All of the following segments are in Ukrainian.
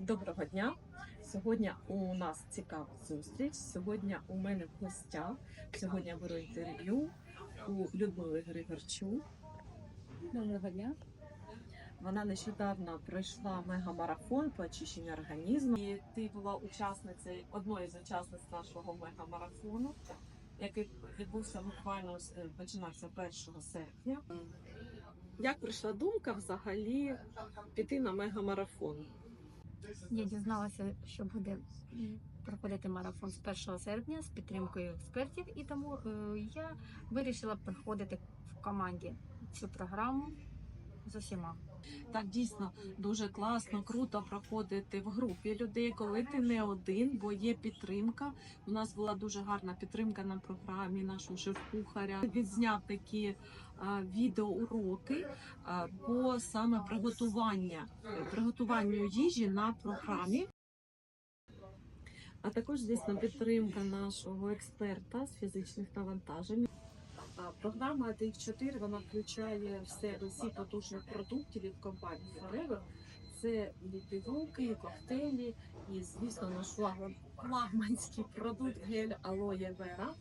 Доброго дня! Сьогодні у нас цікава зустріч. Сьогодні у мене в гостях. Сьогодні я беру інтерв'ю у Людмили Григорчук. Доброго дня. Вона нещодавно пройшла мегамарафон по очищенню організму. І ти була учасницею одної з учасниць нашого мегамарафону, який відбувся буквально е, починався 1 серпня. Як прийшла думка взагалі піти на мегамарафон? Я дізналася, що буде проходити марафон з 1 серпня з підтримкою експертів, і тому е, я вирішила проходити в команді цю програму з усіма. Так, дійсно дуже класно, круто проходити в групі людей, коли ти не один, бо є підтримка. У нас була дуже гарна підтримка на програмі нашого шеф-кухаря. Відзняв такі а, відеоуроки а, по саме приготування приготуванню їжі на програмі. А також, звісно, підтримка нашого експерта з фізичних навантажень. Програма DX4 вона включає в себе всі потужних продуктів від компанії Forever. Це пігулки, коктейлі, і, звісно, наш флагманський продукт гель Aloe Vera.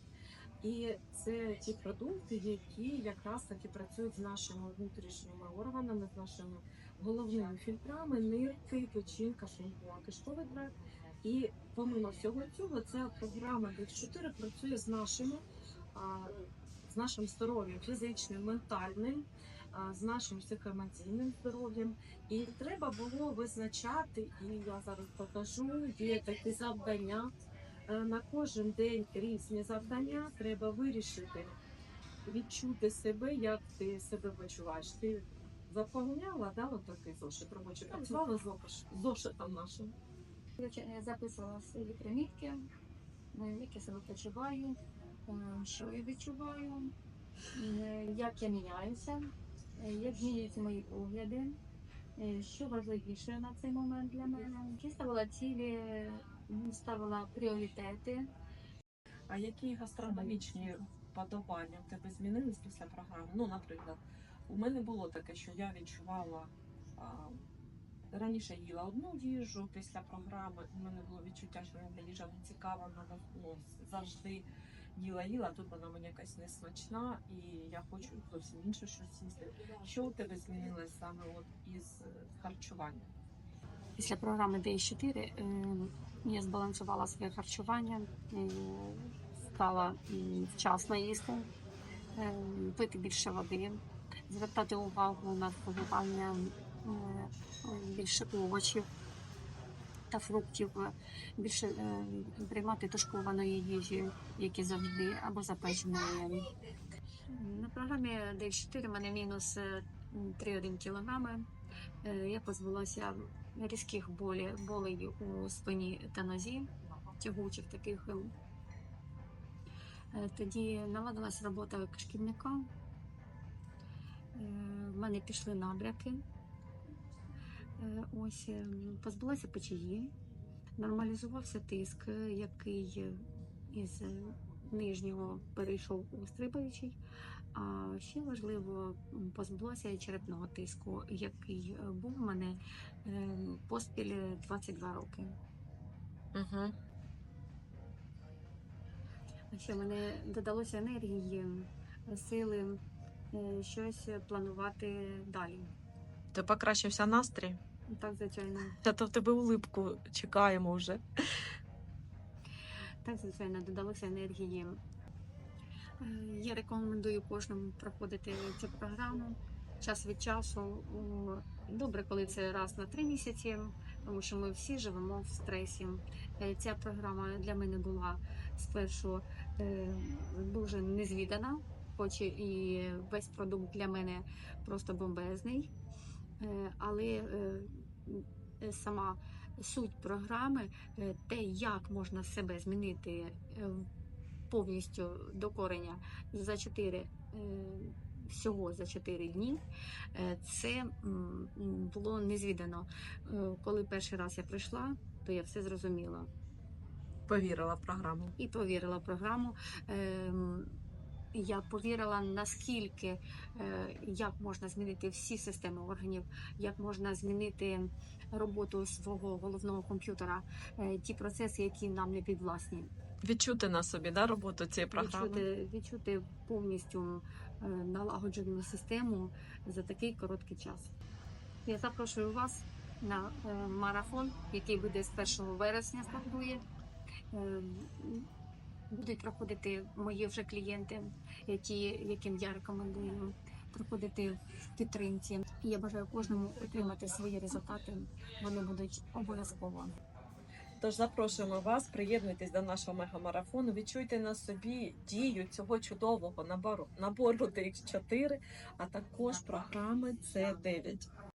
І це ті продукти, які якраз таки працюють з нашими внутрішніми органами, з нашими головними фільтрами, нирки, печінка, шлункова, кишковий тракт. І помимо всього цього, ця програма DX4 працює з нашими з нашим здоров'ям фізичним, ментальним, з нашим психоемоційним здоров'ям. І треба було визначати, і я зараз покажу, є такі завдання. Е, На кожен день різні завдання треба вирішити, відчути себе, як ти себе почуваєш. Ти заповняла, да, от такий зошит робочий. Працювала з зошитом нашим. Я записувала свої примітки, е, як я себе почуваю, що я відчуваю, е, як я міняюся, е, як змінюються мої погляди, е, що важливіше на цей момент для мене. Чи ставила цілі, ставила пріоритети. А які гастрономічні вподобання в тебе змінились після програми? Ну, наприклад, у мене було таке, що я відчувала раніше їла одну їжу після програми. У мене було відчуття, що мені їжа не цікава, вона завжди їла, їла. Тут вона мені якась несмачна, і я хочу зовсім інше щось їсти. Що у тебе змінилось саме от із е, харчуванням? Після програми DX4 е, я збалансувала своє харчування, е, стала вчасно їсти, пити більше води, звертати увагу на споживання більше овочів та фруктів, е, більше е, приймати тушкованої їжі, як і завжди, або запеченої. На програмі DX4 в мене мінус е, 3,1 кілограми. Е, Я позбулася різких болі, болей у спині та нозі, тягучих таких. Тоді наладилась робота кишківника. В мене пішли набряки. Е, Ось е, позбулася печії, нормалізувався тиск, е, який із нижнього перейшов у стрибаючий. А ще важливо позбулася черепного тиску, який був у мене поспіль 22 роки. Угу. Ще мене додалося енергії, сили щось планувати далі. Ти покращився настрій? Так, звичайно, А то в тебе улипку чекаємо вже. так, звичайно, додалося енергії. Е, Я рекомендую кожному проходити цю програму час від часу. Добре, коли це раз на три місяці, тому що ми всі живемо в стресі. Е, Ця програма для мене була спершу е, дуже незвідана, хоч і весь продукт для мене просто бомбезний. Але сама суть програми, е, те, як можна себе змінити е, повністю до кореня за 4 всього за 4 дні. Е, Це було незвідано. Е, Коли перший раз я прийшла, то я все зрозуміла Повірила в програму. і повірила в програму. Я повірила, наскільки е, як можна змінити всі системи органів, як можна змінити роботу свого головного комп'ютера, е, ті процеси, які нам не підвласні. Відчути на собі да, роботу цієї програми. Відчути, відчути повністю е, налагоджену систему за такий короткий час. Я запрошую вас на марафон, який буде з 1 вересня стартує. Будуть проходити мої вже клієнти, ті, яким я рекомендую проходити в підтримці. Я бажаю кожному отримати свої результати. Вони будуть обов'язково. Тож запрошуємо вас, приєднуйтесь до нашого мегамарафону. Відчуйте на собі дію цього чудового набору набору DX4, а також програми C9.